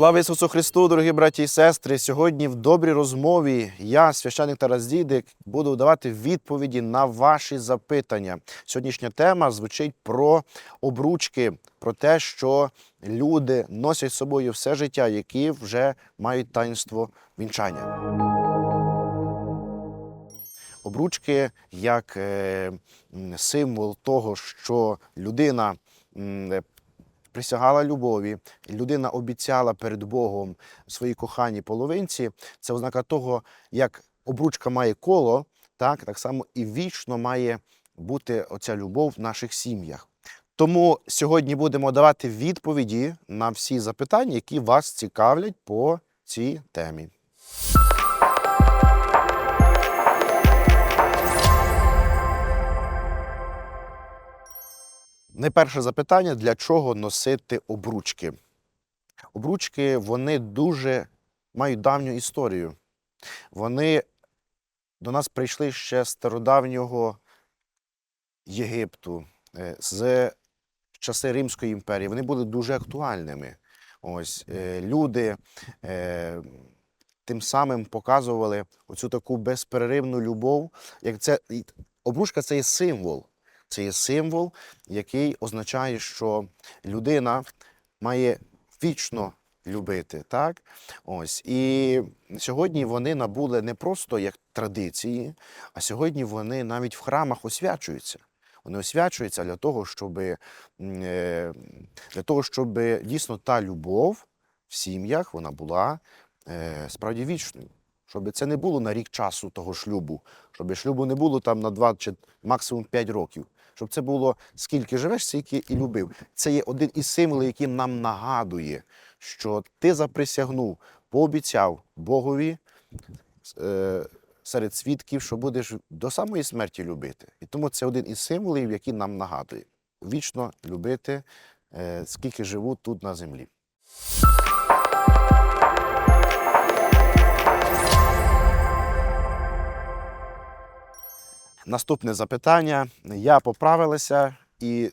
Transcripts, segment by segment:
Слава Ісусу Христу, дорогі браті і сестри! Сьогодні в добрій розмові я, священник Тарас Дідик, буду давати відповіді на ваші запитання. Сьогоднішня тема звучить про обручки, про те, що люди носять з собою все життя, які вже мають таїнство вінчання. Обручки як е, символ того, що людина присягала любові, людина обіцяла перед Богом своїй коханій половинці. Це ознака того, як обручка має коло, так, так само і вічно має бути оця любов в наших сім'ях. Тому сьогодні будемо давати відповіді на всі запитання, які вас цікавлять по цій темі. Найперше запитання: для чого носити обручки? Обручки вони дуже мають давню історію. Вони до нас прийшли ще з стародавнього Єгипту, е, з часи Римської імперії. Вони були дуже актуальними. Ось е, люди е, тим самим показували оцю таку безперервну любов. Як це обручка це є символ. Це є символ, який означає, що людина має вічно любити. Так? Ось. І сьогодні вони набули не просто як традиції, а сьогодні вони навіть в храмах освячуються. Вони освячуються для того, щоб, е, для того, щоб дійсно та любов в сім'ях вона була е, справді вічною. Щоб це не було на рік часу того шлюбу, щоб шлюбу не було там на 2 чи максимум 5 років. Щоб це було скільки живеш, стільки і любив. Це є один із символів, який нам нагадує, що ти заприсягнув, пообіцяв Богові е, серед свідків, що будеш до самої смерті любити. І тому це один із символів, який нам нагадує вічно любити, е, скільки живу тут на землі. Наступне запитання. Я поправилася і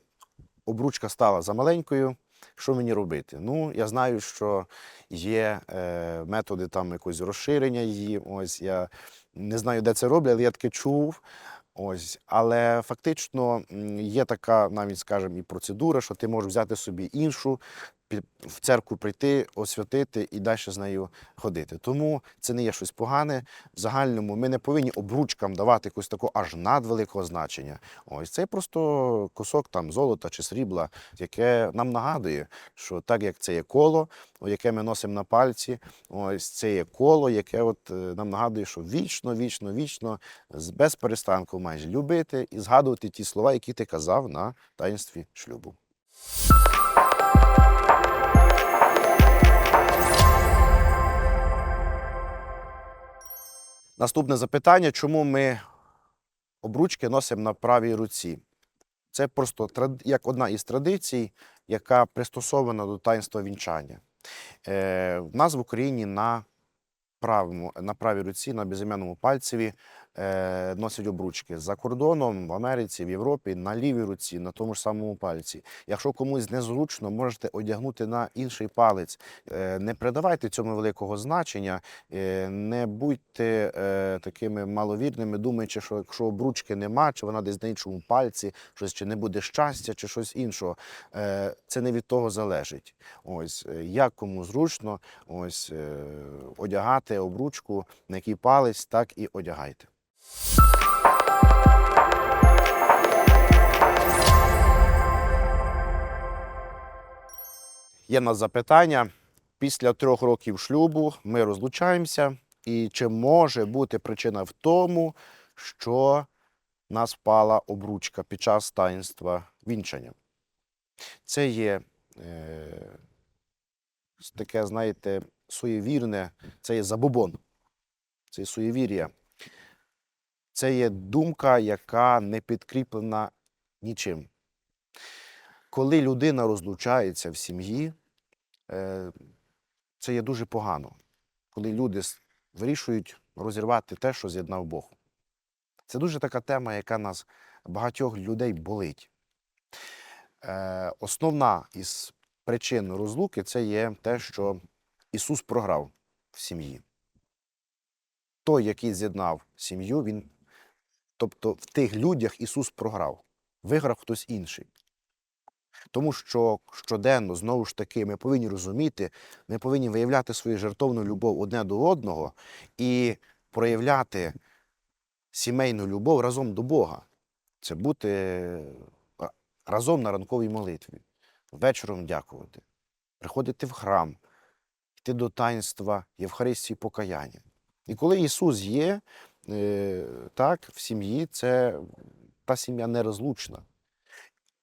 обручка стала замаленькою. Що мені робити? Ну, я знаю, що є е, методи там якогось розширення її. Ось я не знаю, де це роблять, але я таки чув. Ось, але фактично є така, навіть скажімо, і процедура, що ти можеш взяти собі іншу, в церкву прийти, освятити і далі з нею ходити. Тому це не є щось погане. В загальному ми не повинні обручкам давати якось такого аж надвеликого значення. Ось це просто кусок там золота чи срібла, яке нам нагадує, що так як це є коло, яке ми носимо на пальці, ось це є коло, яке от е, нам нагадує, що вічно, вічно, вічно, без перестанку майже любити і згадувати ті слова, які ти казав на таїнстві шлюбу. Наступне запитання: чому ми обручки носимо на правій руці? Це просто як одна із традицій, яка пристосована до таїнства вінчання. Е, в нас в Україні на правому, на правій руці, на безіменному пальцеві носять обручки. За кордоном, в Америці, в Європі, на лівій руці, на тому ж самому пальці. Якщо комусь незручно, можете одягнути на інший палець. Е, не придавайте цьому великого значення, е, не будьте е, такими маловірними, думаючи, що якщо обручки нема, чи вона десь на іншому пальці, щось чи не буде щастя, чи щось іншого. Е, це не від того залежить. Ось е, як кому зручно, ось е, одягати обручку, на який палець, так і одягайте. Є нас запитання. Після трьох років шлюбу ми розлучаємося. І чи може бути причина в тому, що нас впала обручка під час таїнства вінчання? Це є е, таке, знаєте, суєвірне, це є забобон, це є суєвір'я. Це є думка, яка не підкріплена нічим. Коли людина розлучається в сім'ї, е, це є дуже погано. Коли люди вирішують розірвати те, що з'єднав Бог. Це дуже така тема, яка нас багатьох людей болить. Е, основна із причин розлуки це є те, що Ісус програв в сім'ї. Той, який з'єднав сім'ю, він, тобто в тих людях Ісус програв, виграв хтось інший. Тому що щоденно, знову ж таки, ми повинні розуміти, ми повинні виявляти свою жертовну любов одне до одного і проявляти сімейну любов разом до Бога. Це бути е, разом на ранковій молитві, вечором дякувати, приходити в храм, йти до таїнства Євхаристії покаяння. І коли Ісус є, так, в сім'ї, це та сім'я нерозлучна.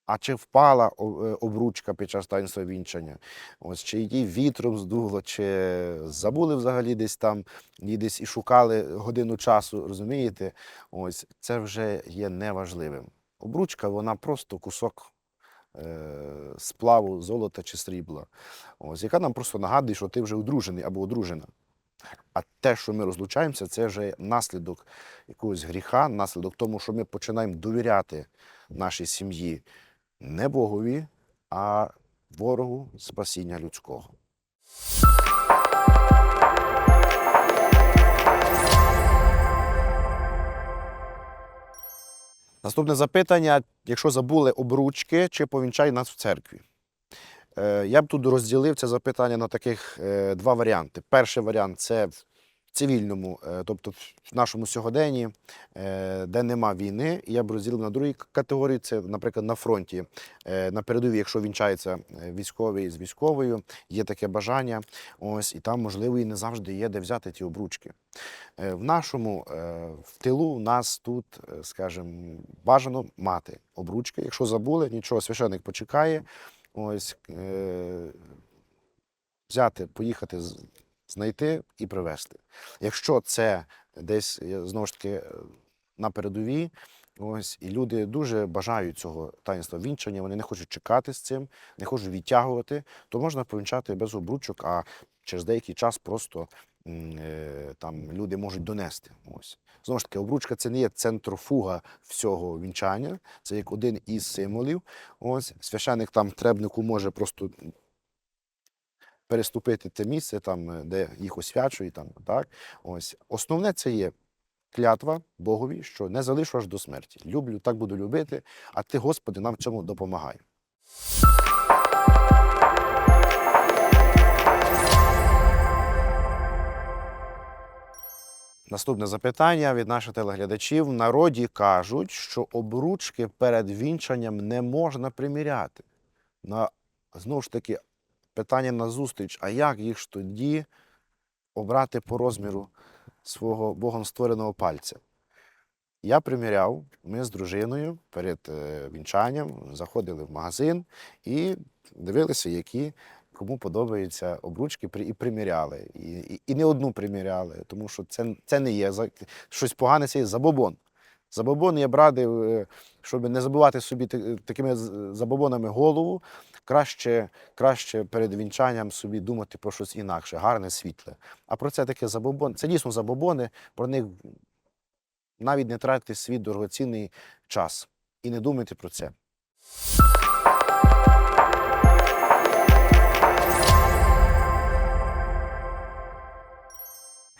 А чи впала е, обручка під час таїнства вінчання? Ось чи її вітром здуло, чи забули взагалі десь там, і десь і шукали годину часу, розумієте? Ось це вже є неважливим. Обручка вона просто кусок е, сплаву золота чи срібла, ось, яка нам просто нагадує, що ти вже одружений або одружена. А те, що ми розлучаємося, це вже наслідок якогось гріха, наслідок тому, що ми починаємо довіряти нашій сім'ї не Богові, а ворогу спасіння людського. Наступне запитання: якщо забули обручки, чи повінчай нас в церкві? Е, Я б тут розділив це запитання на таких е, два варіанти. Перший варіант це в цивільному, е, тобто в нашому сьогоденні, де нема війни. І Я б розділив на другій категорії. Це, наприклад, на фронті, на передовій, якщо вінчається військовий з військовою, є таке бажання. Ось і там, можливо, і не завжди є де взяти ті обручки. В нашому в тилу в нас тут, скажімо, бажано мати обручки. Якщо забули, нічого, священник почекає. Ось е, взяти, поїхати, знайти і привезти. Якщо це десь знову ж таки е, на передовій, ось і люди дуже бажають цього таїнства вінчання, вони не хочуть чекати з цим, не хочуть відтягувати, то можна повінчати без обручок, а через деякий час просто там люди можуть донести. Ось. Знову ж таки, обручка це не є центрофуга всього вінчання, це як один із символів. Ось священник там требнику може просто переступити те місце, там, е, де їх освячують. Там, так? Ось. Основне це є клятва Богові, що не залишу аж до смерті. Люблю, так буду любити, а ти, Господи, нам в цьому допомагай. Наступне запитання від наших телеглядачів. В народі кажуть, що обручки перед вінчанням не можна приміряти. На, знову ж таки, питання на зустріч, а як їх ж тоді обрати по розміру свого Богом створеного пальця? Я приміряв, ми з дружиною перед е, вінчанням заходили в магазин і дивилися, які кому подобаються обручки, і приміряли. І, і, і не одну приміряли, тому що це, це не є щось погане, це є забобон. Забобон я б радив, е, щоб не забивати собі такими забобонами голову, краще, краще перед вінчанням собі думати про щось інакше, гарне, світле. А про це таке забобон. Це дійсно забобони, про них навіть не тратити свій дорогоцінний час і не думайте про це.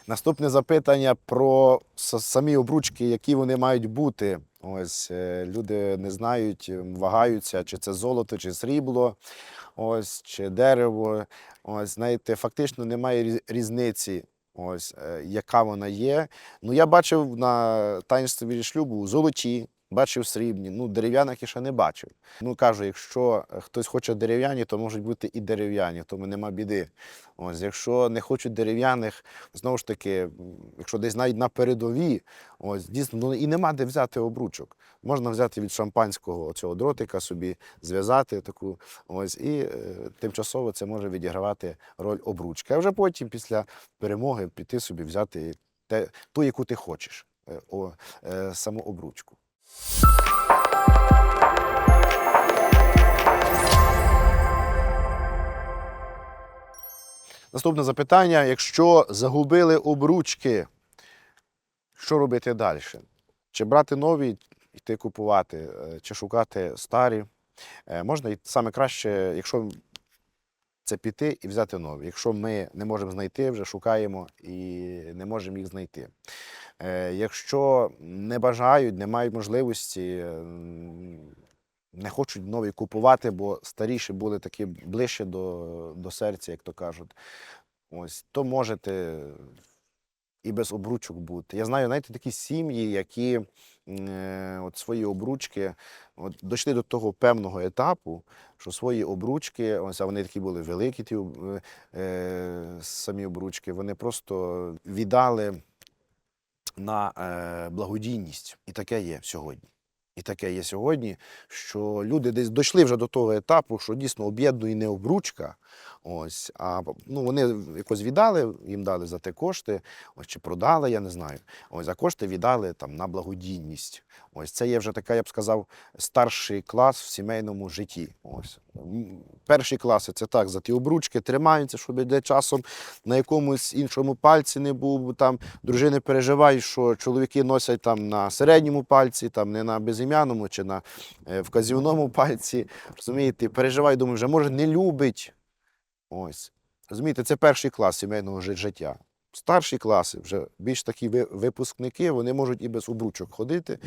Наступне запитання про самі обручки, які вони мають бути. Ось е, люди не знають, вагаються, чи це золото, чи срібло, ось чи дерево. Ось знаєте, фактично немає різ- різниці. Ось е, яка вона є. Ну я бачив на таїнстві шлюбу золоті, бачив срібні. Ну дерев'яних я ще не бачив. Ну кажу, якщо е, хтось хоче дерев'яні, то можуть бути і дерев'яні, тому нема біди. Ось, якщо не хочуть дерев'яних, знову ж таки, якщо десь навіть на передовій, ось дійсно ну, і нема де взяти обручок. Можна взяти від шампанського цього дротика собі, зв'язати таку, ось, і е, тимчасово це може відігравати роль обручки. А вже потім, після перемоги, піти собі взяти те, ту, яку ти хочеш, е, о, е, саму обручку. Наступне запитання: якщо загубили обручки, що робити далі? Чи брати нові, йти купувати, е, чи шукати старі? Е, Можна і саме краще, якщо це піти і взяти нові. Якщо ми не можемо знайти, вже шукаємо і не можемо їх знайти. Е, Якщо не бажають, не мають можливості, не хочуть нові купувати, бо старіші були такі ближче до, до серця, як то кажуть. Ось, то можете і без обручок бути. Я знаю, знаєте, такі сім'ї, які е, от свої обручки от, дійшли до того певного етапу, що свої обручки, ось а вони такі були великі, ті е, самі обручки, вони просто віддали на е, благодійність. І таке є сьогодні. І таке є сьогодні, що люди десь дійшли вже до того етапу, що дійсно об'єднує не обручка, ось, а ну, вони якось віддали, їм дали за те кошти, ось, чи продали, я не знаю. Ось, а кошти віддали там, на благодійність. Ось це є вже така, я б сказав, старший клас в сімейному житті. Ось. Перші класи це так, за ті обручки тримаються, щоб де часом на якомусь іншому пальці не був. Там дружини переживають, що чоловіки носять там на середньому пальці, там не на безім'яному чи на е, вказівному пальці. Розумієте, переживають, думаю, вже може не любить. Ось. Розумієте, це перший клас сімейного життя. Старші класи, вже більш такі випускники, вони можуть і без обручок ходити,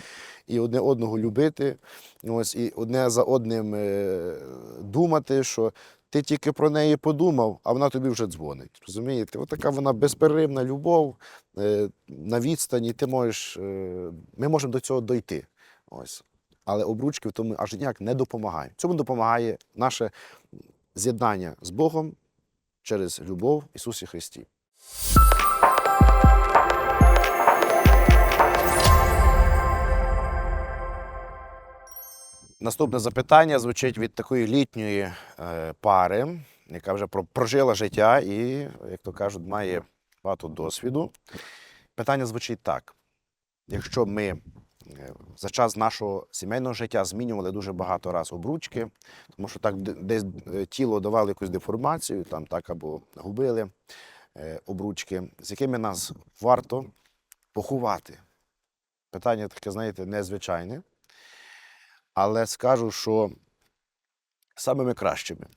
і одне одного любити, ось, і одне за одним е, думати, що ти тільки про неї подумав, а вона тобі вже дзвонить. Розумієте? От така вона безперервна любов е, на відстані. Ти можеш, е, ми можемо до цього дойти. Ось. Але обручки в тому аж ніяк не допомагають. Цьому допомагає наше з'єднання з Богом через любов Ісусі Христі. Наступне запитання звучить від такої літньої е, пари, яка вже про- прожила життя і, як то кажуть, має багато досвіду. Питання звучить так: якщо ми е, за час нашого сімейного життя змінювали дуже багато разів обручки, тому що так десь е, тіло давало якусь деформацію, там так або губили обручки, з якими нас варто поховати. Питання таке, знаєте, незвичайне. Але скажу, що самими кращими.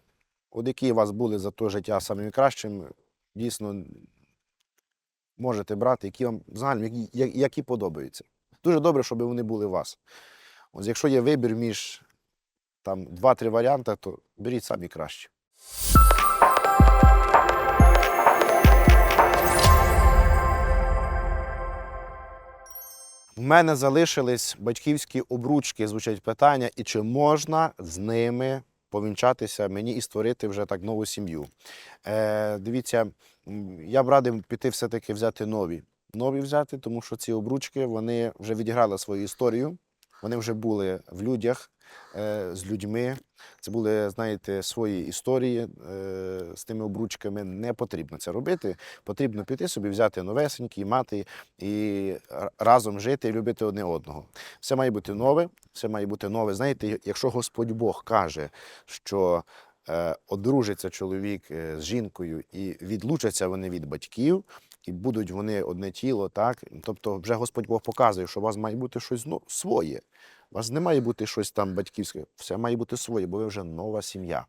От які у вас були за те життя самими кращими, дійсно можете брати, які вам загально, які, які подобаються. Дуже добре, щоб вони були у вас. Ось якщо є вибір між там два-три варіанти, то беріть самі кращі. Мене залишились батьківські обручки, звучать питання, і чи можна з ними повінчатися мені і створити вже так нову сім'ю. Е, дивіться, я б радив піти все-таки взяти нові. Нові взяти, тому що ці обручки вони вже відіграли свою історію. Вони вже були в людях з людьми. Це були, знаєте, свої історії е, з тими обручками. Не потрібно це робити. Потрібно піти собі, взяти новесенькі, мати і разом жити і любити одне одного. Все має бути нове, все має бути нове. Знаєте, якщо Господь Бог каже, що е, одружиться чоловік е, з жінкою і відлучаться вони від батьків, і будуть вони одне тіло, так? Тобто, вже Господь Бог показує, що у вас має бути щось ну, своє. У вас не має бути щось там батьківське, все має бути своє, бо ви вже нова сім'я.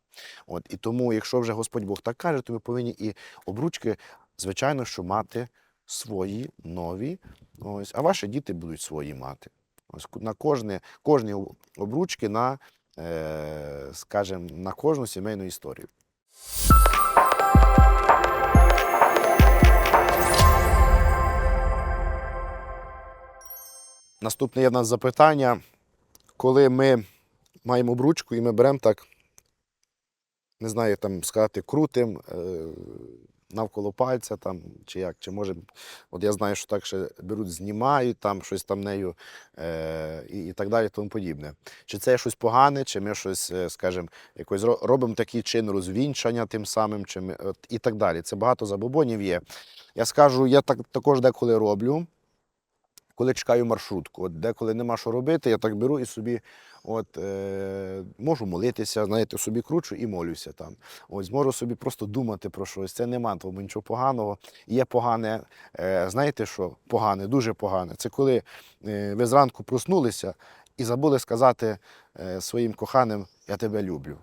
От, і тому, якщо вже Господь Бог так каже, то ви повинні і обручки, звичайно, що мати свої нові, ось, а ваші діти будуть свої мати. Ось на кожне, кожні обручки на, е, скажімо, на кожну сімейну історію. Наступне є в нас запитання, коли ми маємо обручку і ми беремо так, не знаю, як там сказати, крутим е, навколо пальця там, чи як, чи може, от я знаю, що так ще беруть, знімають там щось там нею е, і, і так далі, тому подібне. Чи це щось погане, чи ми щось, е, скажімо, якось робимо такий чин розвінчання тим самим, чи ми, от, і так далі. Це багато забобонів є. Я скажу, я так також деколи роблю коли чекаю маршрутку. От деколи нема що робити, я так беру і собі от, е, можу молитися, знаєте, собі кручу і молюся там. Ось можу собі просто думати про щось. Це нема тому нічого поганого. Є погане, е, знаєте що? Погане, дуже погане. Це коли е, ви зранку проснулися і забули сказати е, своїм коханим Я тебе люблю.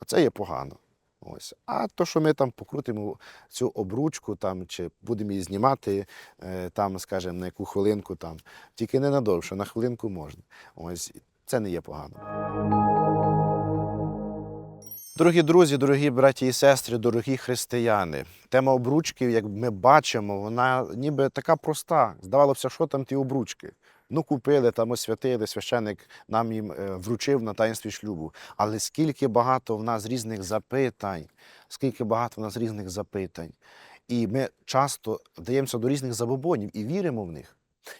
Оце є погано. Ось. А то, що ми там покрутимо цю обручку, там, чи будемо її знімати, е, там, скажімо, на яку хвилинку, там, тільки не надовше, на хвилинку можна. Ось. Це не є погано. Дорогі друзі, дорогі браті і сестри, дорогі християни, тема обручків, як ми бачимо, вона ніби така проста. Здавалося, що там ті обручки. Ну, купили, там освятили, священник нам їм е, вручив на таїнстві шлюбу. Але скільки багато в нас різних запитань, скільки багато в нас різних запитань. І ми часто даємося до різних забобонів і віримо в них.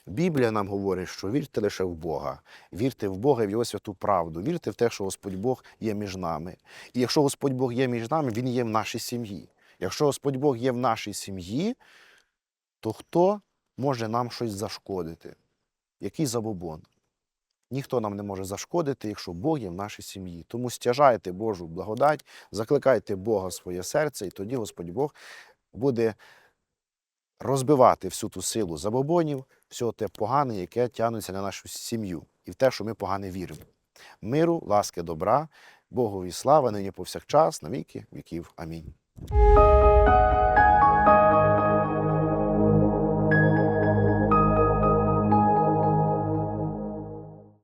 Біблія нам говорить, що вірте лише в Бога, вірте в Бога і в Його святу правду, вірте в те, що Господь Бог є між нами. І якщо Господь Бог є між нами, Він є в нашій сім'ї. Якщо Господь Бог є в нашій сім'ї, то хто може нам щось зашкодити? Який забобон? Ніхто нам не може зашкодити, якщо Бог є в нашій сім'ї. Тому стяжайте Божу благодать, закликайте Бога в своє серце, і тоді Господь Бог буде розбивати всю ту силу забобонів, все те погане, яке тягнеться на нашу сім'ю, і в те, що ми погане віримо. Миру, ласки, добра, Богові слава, нині повсякчас, на віки віків. Амінь.